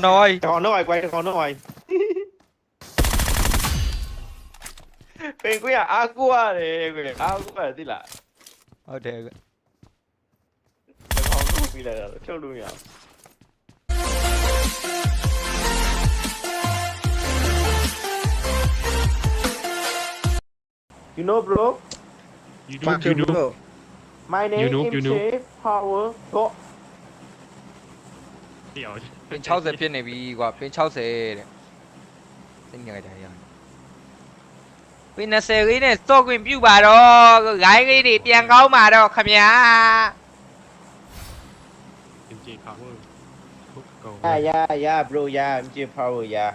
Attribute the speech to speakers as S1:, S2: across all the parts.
S1: Nồi Còn nó ngoài quay, còn nó ngoài Bên quý à, á quá
S2: nè Quý à, á
S1: quá nè tí lạ Ở đây Còn nó quý là Châu luôn nhỉ You know bro,
S3: You know, you know. bro.
S1: my name
S3: You know, you know.
S1: is Power. Go.
S3: တယောက် 屌，
S2: ပင်60ဖြစ်နေပြီကွာပင်60တဲ့သိနေကြတယ်ရပင်20လေးနဲ့ stock ဝင်ပြုတ်ပါတော့ဂိုင်းလေးတွေပြန်ကောင်းပါတော့ခမညာ
S3: MJ Power. Go.
S1: Yeah yeah yeah bro yeah MJ Power yeah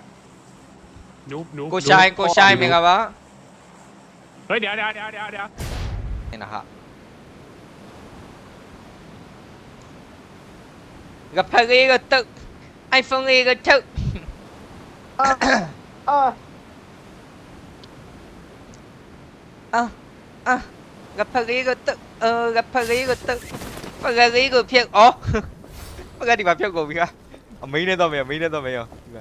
S3: Nope, nope.
S2: ကိုရှိုင်းကိုရှိုင်းမင်္ဂလာပါ
S3: เฮ้ยเดี๋ยวเดี๋ยวเดี๋ยวเดี๋ยวเดี๋ยว
S2: နေဟာကဖလေးကတုတ် iPhone လေးကထုတ်
S1: Ah ah
S2: အာက If only the two. Ờ. Ờ. Ờ. Ờ. Gặp phải cái tự. Ờ, cái phải cái tự. Pagaligo cái Ồ. Pagaligo phiêu của mình à? 아,
S1: 메인에 더 메요,
S2: 메인에 더 메요. 이거.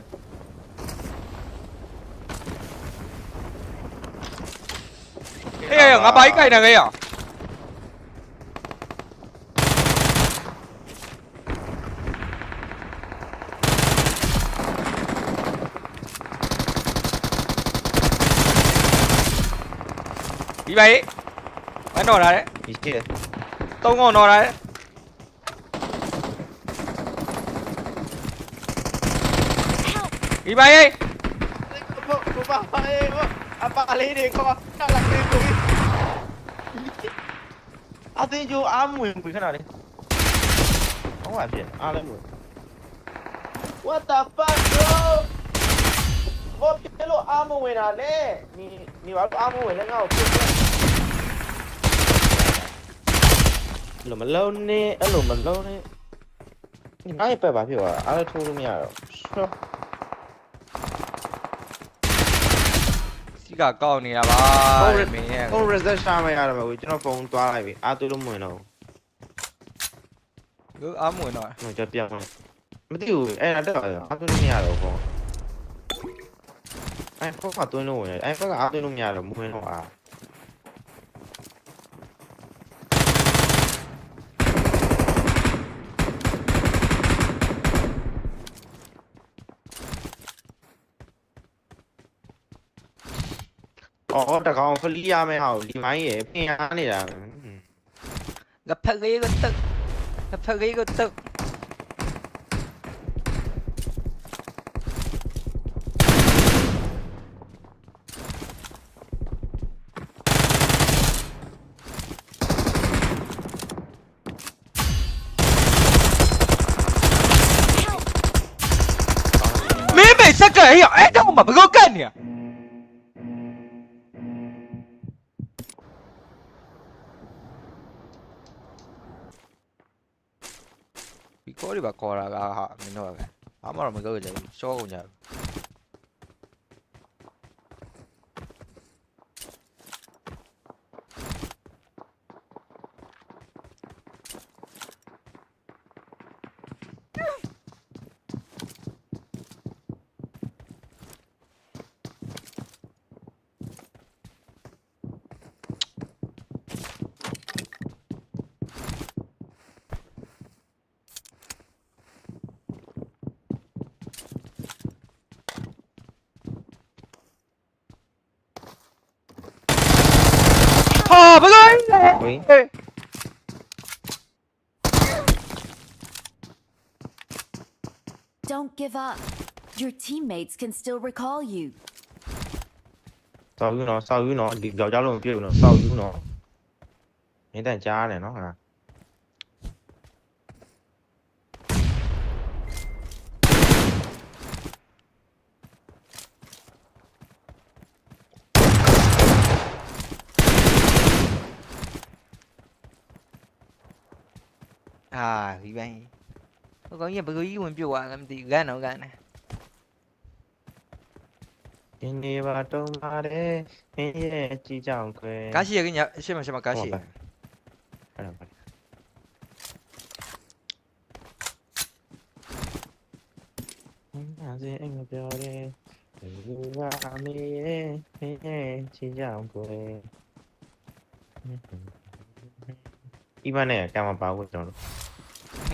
S1: 헤이 cái 아, 마이카이 나가요. vậy Máy nổ đấy Cái kia Tôi ngồi nổ đấy Đi bay ấy Apalini kok nolak itu. Ati ju amu yang bukan ada. Kamu apa sih? Alamu. What the fuck bro? Kok lo amu yang ada? Ni ni apa amu yang ngau? အားမဝင်လဲငါ့ကိုပြစ်ပြလို့မလုံးနဲ့အဲ့လိုမလုံးနဲ့ဒီငါ့ရဲ့ပက်ပါဖြစ်သွားအားလည်းထိုးလို့မရတော့ရှော့
S2: စီကကောက်နေတာပါတဲ့မင်းရဲ့
S1: ဖုန်း reset ရှာမရတော့ဘူးကျွန်တော်ဖုန်းသွားလိုက်ပြီအားသွေးလို့မဝင်တော့
S2: သူအားမဝင်တော့
S1: ဘူးကျွန်တော်ပြောင်းမသိဘူးအဲ့ဒါတက်ပါတော့အားသွေးလို့မရတော့ဘူးအဲ့ဖုန်းကသွင်းလို့ဝင်တယ်အဲ့ဖုန်းကအားသွေးလို့မရတော့မဝင်တော့အား အော်တကောင်ဖလီရမယ်ဟာဒီမိုင်းရပင်ရနေတာ
S2: ကဖက်လေးကတုတ်ကဖက်လေးကတုတ် ပါခေါ်တာကဟာမင်းတို့ကဘာမှတော့မကောက်ကြဘူးရှော့ကုန်ကြ Ờ, bác ơi.
S1: Ê.
S4: Don't give up. Your teammates can still recall you.
S1: Sao nó, sao nó, dạo cháu luôn kêu nó, sao nó. Những đàn cha này nó hả? À.
S2: 아 이방이 그거 이게 뭐 이거 뭔지 와 남들 이거 안 오가나 인디 바도 말해
S1: 인디의 지장 그 가시 여기 야 잠깐만
S2: 잠깐만 가시 잠깐만 안녕하세요
S1: 앵무별의 인디와 미의 미의 지장 그 이번에 약간만 봐고 있잖아 ဒ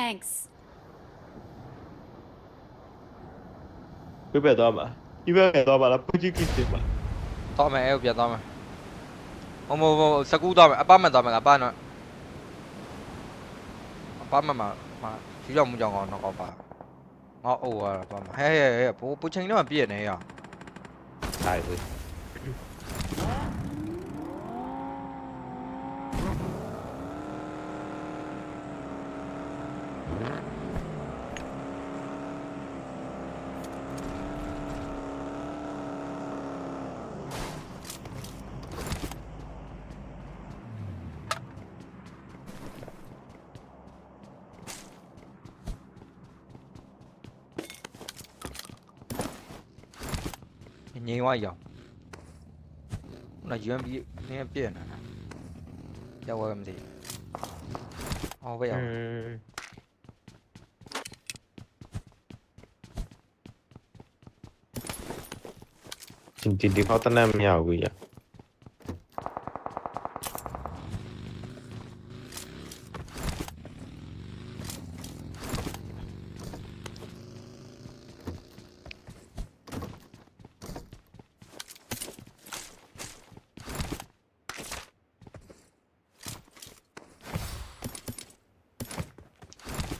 S4: Thanks.
S1: ပြပြတော့မှာပြပြတော့မှာလားပူကြီးကိစ်ပါ
S2: တော့မယ်အဲ့ကိုပြန်တော့မယ်မမမစကူတော့မယ်အပမတော့မယ်အပနော်အပမမမဒီတော့မကြောင်ကောင်းတော့ပါငါအိုးရပါမဟဲဟဲဟဲပူပူချင်းတော့ပြည့်နေရ
S1: ဆိုင်ဘူး
S2: ငြိမ်သွားရောနော် UMP နည်းပြည့်နေတာကြောက်ဝဲမသိအော်ဘယ်ရောက်
S1: อืมဒီဒီဒီဖောက်တနမရဘူးရ เฮ้ยเปลี่ยนนะกูรีบอลมา လော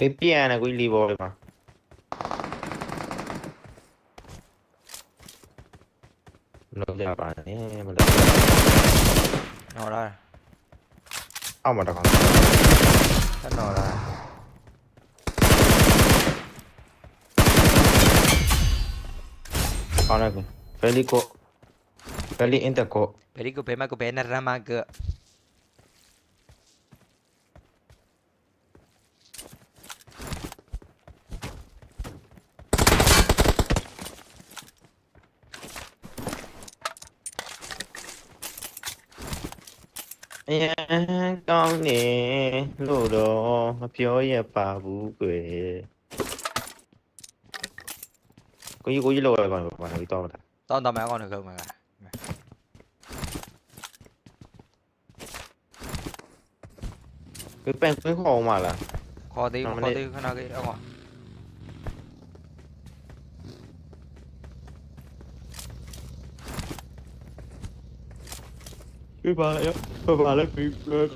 S1: È piena, quindi vuoi, ma... Lo
S2: della pane,
S1: eh, ma da... No, dai. Ah,
S2: ma da quanto? Eh
S1: no, dai. Panico. Pelico. Peli inta ko. Pelico pema ko pena ramag. ကောင်းနေလို့တော့မပြောရပါဘူးကွယ်ကိုကြီးကိုကြီးလောက်ရကောင်ပါနော်ပြီးတော့တာ
S2: တောင်းတမယ်အကောင်တွေကုန်မှာက
S1: ကိုပန်ကိုခေါ်မှာလား
S2: ခေါ်သေး
S1: နော်မ
S2: ခေါ်
S1: နေ့
S2: သေးခဏကြီးအကောင်
S1: ပြပါရ Para büyük böyle.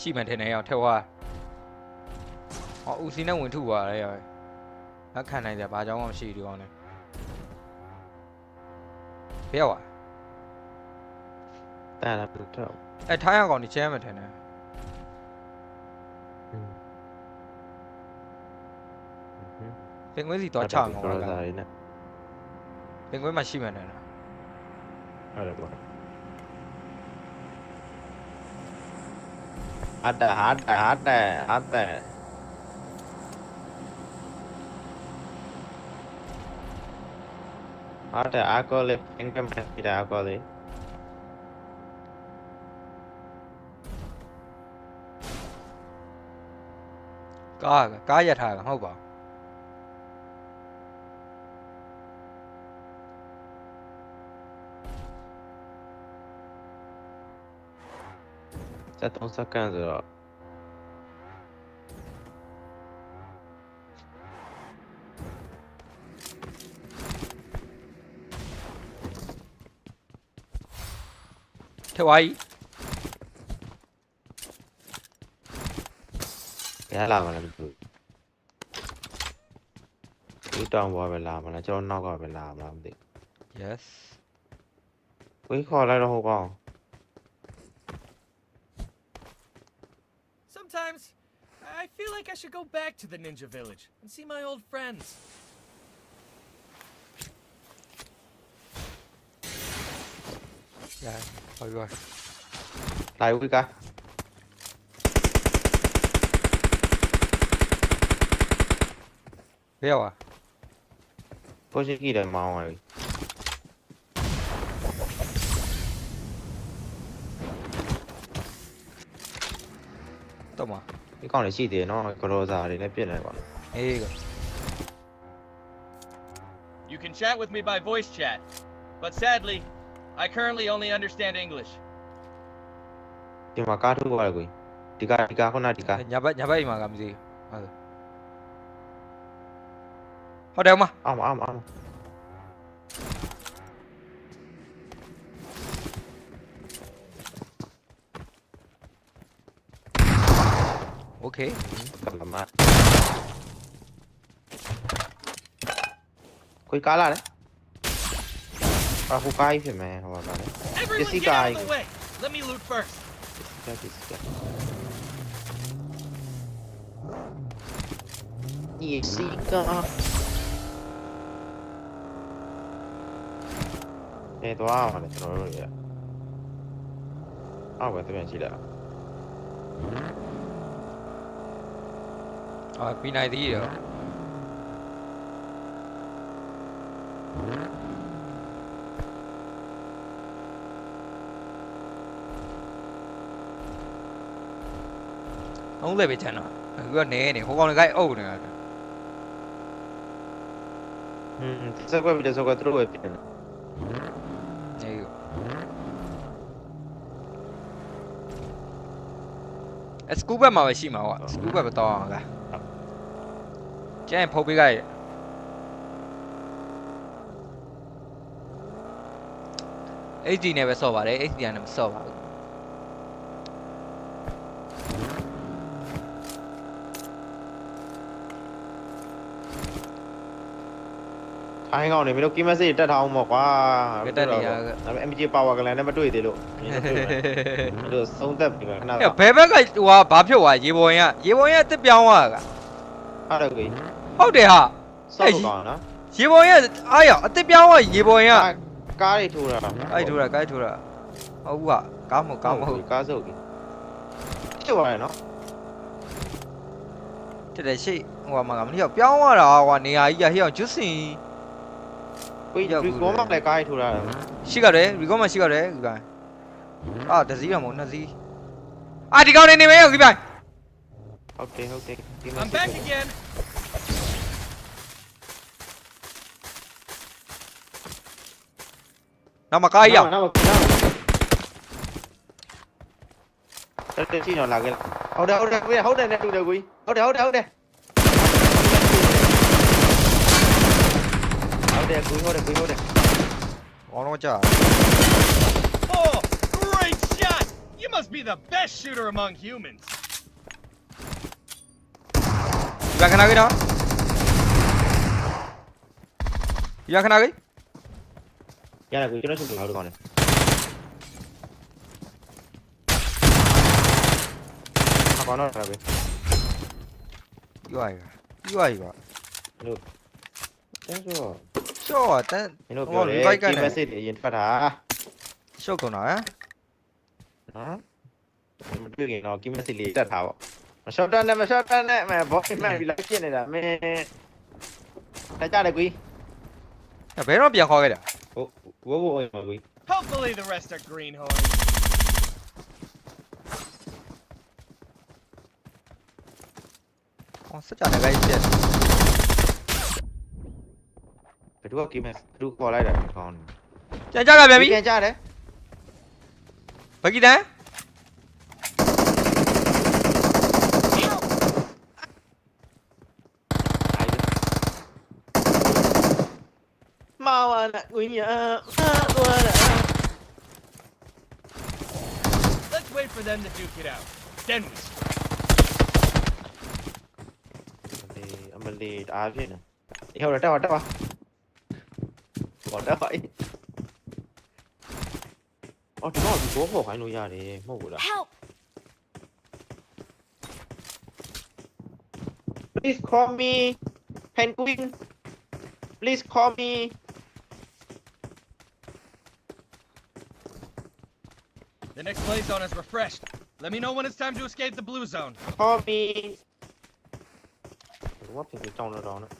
S2: ရှိမှထင်နေအောင်ထက်သွားဟောဦးစီနဲ့ဝင်ထုသွားတယ်ရောလက်ခံနိုင်တယ်ဘာကြောင့်မှမရှိဒီကောင်နဲ့ဘယ်ရောက်อ่ะ
S1: တာလာပြတော့
S2: အဲထိုင်းအောင်ကောင်ဒီချဲမှထင်တယ်ပင်ကွင်းစီတော့ချမှာ
S1: က
S2: က
S1: စားရနေ
S2: ပင်ကွင်းမှာရှိမှထင်တယ်
S1: ဟုတ်တယ်ပေါ့ Hát nè, hát nè, hát nè, hát nè Hát nè, hát có lịp, anh cầm hát thì đã có lịp Có, có
S2: giá thờ không bỏ ထားကမဟုတ်ပါဘူး
S1: 73စက္ကန့်ဆိုတော့
S2: ထက်ဝါကြီး
S1: ဘယ်လာမလဲမသိဘူးဒီတောင်ပေါ်ပဲလာမလားကျွန်တော်နောက်ကပဲလာမလားမသိ
S2: yes
S1: ဘူးဝေးခေါ်လိုက်တော့ဟုတ်ကောင်း
S5: Sometimes, I feel like I should go back to the ninja village and see my old friends.
S2: Yeah,
S1: thôi rồi. Lại quý
S2: ca. Đeo à? Có gì kỳ
S1: đời màu rồi. တယ်မောင်းရည်
S2: တော့မှာ
S1: ဒီကောင်လေးရှိသေးတယ်နော်ကရောစာတွေလည်းပြစ်နေပါ
S2: အေးက
S5: You can chat with me by voice chat, but sadly, I currently only understand English.
S1: ဒီမှာကားထုတ်သွားတယ်ကိုဒီကားဒီကားခုနဒီကား
S2: ညာဘက်ညာဘက်အိမ်မှာကမသိဘူးဟုတ်တယ်ဟုတ်တယ်မ
S1: အောင်းအောင်းအောင်း okay. Salamat. कोई काला है
S5: आपको
S1: काई से
S5: मैं हवाला है
S1: किसी
S5: का आई Let me loot first.
S1: किसी का किसी का किसी का ये तो आ वाले चलो यार आ वो तो मैं चिला အောက်ပဲတပြန်ရှိလာ
S2: အာပြီးနိုင်သေးရောအောင်လည်းပဲချမ်းတော့အခုကနေနေဟိုကောင်လည်းကြိုက်အုပ်နေတာ
S1: อืมစက်ကွက်ပြီးစက်ကွက်သူတို့ပဲပြင်တယ်
S2: အေးအစကူဘက်မှာပဲရှိမှာကွာစကူဘက်ပဲတောင်းအောင်လား ကျန်ဖုတ်ပေးကြရ HD နဲ့ပဲဆော့ပါတယ် HD နဲ့မဆော့ပါဘူး
S1: ထိုင်းကောင်နေမင်းတို့ကီမက်ဆေးတက်ထားအောင်ပေါ့ကွာ
S2: ကတက်နေရ
S1: ဒါပေမဲ့ MG power ကလည်းနဲ့မတွေ့သေးလို့မင်းတို့တွေ့မယ်တို့သုံးသက်ပြီခဏ
S2: အဲ့
S1: တော့
S2: ဘယ်ဘက်ကဟိုဟာဘာဖြစ်သွားရေပေါ်ရင်ကရေပေါ်ရင်အစ်စ်ပြောင်းသွားတာက
S1: ဟုတ်တယ်ကို
S2: ဟုတ်တယ်ဟာ
S1: စောက်ကောင်နော်
S2: ရေပေါ်ရင်အားရအစ်စ်ပြောင်းသွားရေပေါ်ရင်က
S1: ကားတွေထိုးတာ
S2: အဲ့ထိုးတာကိုက်ထိုးတာဟုတ်ကကားမဟုတ်ကားမဟုတ်
S1: ကားစုပ်ကြီးချစ်သွားတယ်နော်
S2: တက်တယ်ရှိဟိုဟာမှာကမင်းကပြောင်းသွားတာကွာနေရာကြီးကဟိအောင်ကျွတ်စင်
S1: ကိုကြီးဒီကောမလည်းကားတွေထိုးတာ
S2: ရှိကြတယ်ရီကောမှရှိကြတယ်ဒီပိုင်းအာတစ်စီးရမဟုတ်နှစ်စီးအာဒီကောင်နေနေမဲဒီပိုင်း
S1: I'll
S5: I'm back
S1: it. again! Namakaya! Namak, namak. Tao sino là cái... Hold on, hold on, hold on, hold on, hold on, hold on, hold on. Hold on, hold
S2: on, hold on.
S5: Oh, great shot! You must be the best shooter among humans.
S2: ဒီပိုင်းခဏကြီးတော့ဒီပိုင်းခဏကြီး
S1: ရတယ်ကိုကျွန်တော်ရှင်လာတော့ကောင်းတယ်အကောင်းတော့ပဲ
S2: ယူရရယူရရ
S1: ကျန်ဆို
S2: ရှော့တန်း
S1: မင်းတို့ပြောတယ်ကီမက်ဆေ့တွေအရင်ဖတ်တာ
S2: ရှော့ကုန်တာဟမ်
S1: နော်မတွေ့ခင်တော့ကီမက်ဆေ့လေးတက်ထားပေါ့ မရှော့တန်နဲ့မရှော့တန်နဲ့မဘောမှန်ပြီးလိုက်ဖြစ်နေတာမင်းတက်ကြတယ်ကွီ
S2: ဘယ်တော့ပြန်ခေါ်ခဲ့တာ
S1: ဝိုးဝိုးအိမ်မှာကွီ
S5: Hopefully the rest are greenhorns.
S2: ဟဟောစကြနေကြိုက်ပြက်
S1: ဘယ်သူကကိမဲဘယ်သူခေါ်လိုက်တာကောင်း
S2: ကြံကြကပြန်ပြီ
S1: ပြန်ကြတယ်
S2: ဘဂီတန်
S1: Bana kunya, bana.
S5: Let's wait for them to duke it out. Then we strike.
S1: I'm a lead. I'm a lead. Hiểu rồi, đâu đâu Bỏ đã vậy. Ờ, nó bị cố hộ phải nuôi ra để mổ
S4: rồi.
S1: Please call me penguin. Please call me
S5: The next play zone is refreshed. Let me know when it's time to escape the blue zone.
S1: call me ဘာဖြစ်လဲတောင်းတော့နော်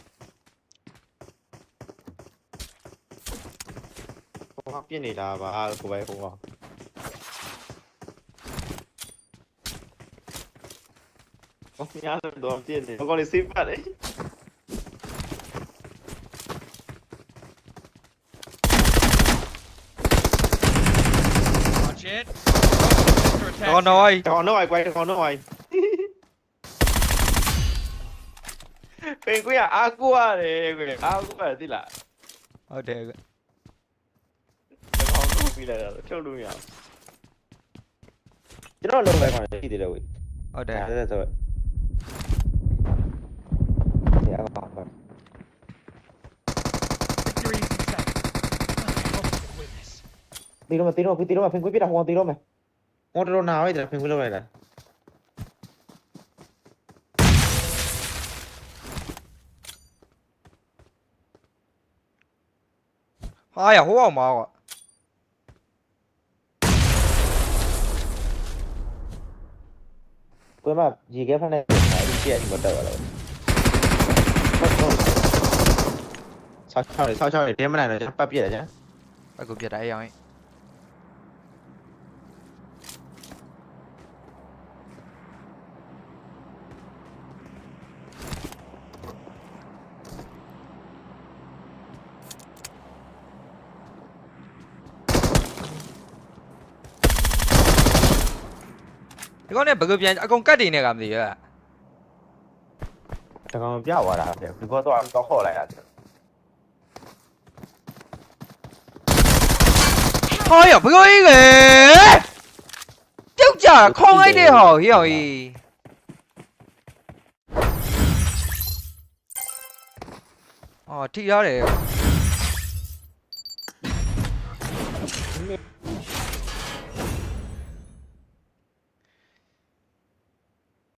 S1: ဟိုကပြစ်နေတာပါကိုပဲဟိုကဘာများတော့ပြစ်နေဘာလို့စိတ်ပါလဲ လား
S2: ဟုတ်တယ်
S1: တကောင်တော့ပြီးလိုက်တာထုတ်လို့မရဘူးကျွန်တော်လုံးလိုက်ပါလေဒီတယ်ဝေး
S2: ဟုတ်တယ်
S1: ဒါဆိုတော့ဒီအကောင်ပါ
S5: Victory is in sight. I hope we can win this.
S1: တီတော့မတီတော့ဘူးတီတော့မပင်ကွေးပြတာဟောတီ 모드로 나와 얘들아 빙글로 와야 돼. 아야 호와 마 와. કોઈ માં જીગે પણ રૂપિયા ની બતાવવા લાગે સાચા સાચા
S2: ટેમણા ને છપ્પા પીરા છે પાકો પીરા આયા હોય ဒီကောင်နဲ့ဘယ်လိုပြန်အကုန်ကတ်တင်နေကမသိရ
S1: တကောင်ပြသွားတာတဲ့ဒီဘောတော့တော့ခေါ်လိုက်ရတယ်
S2: ဟာရဘယ်လိုကြီးလဲပြုတ်ကြခေါင်းလိုက်တဲ့ဟောဟေးအောင်ကြီးအော်ထိရတယ်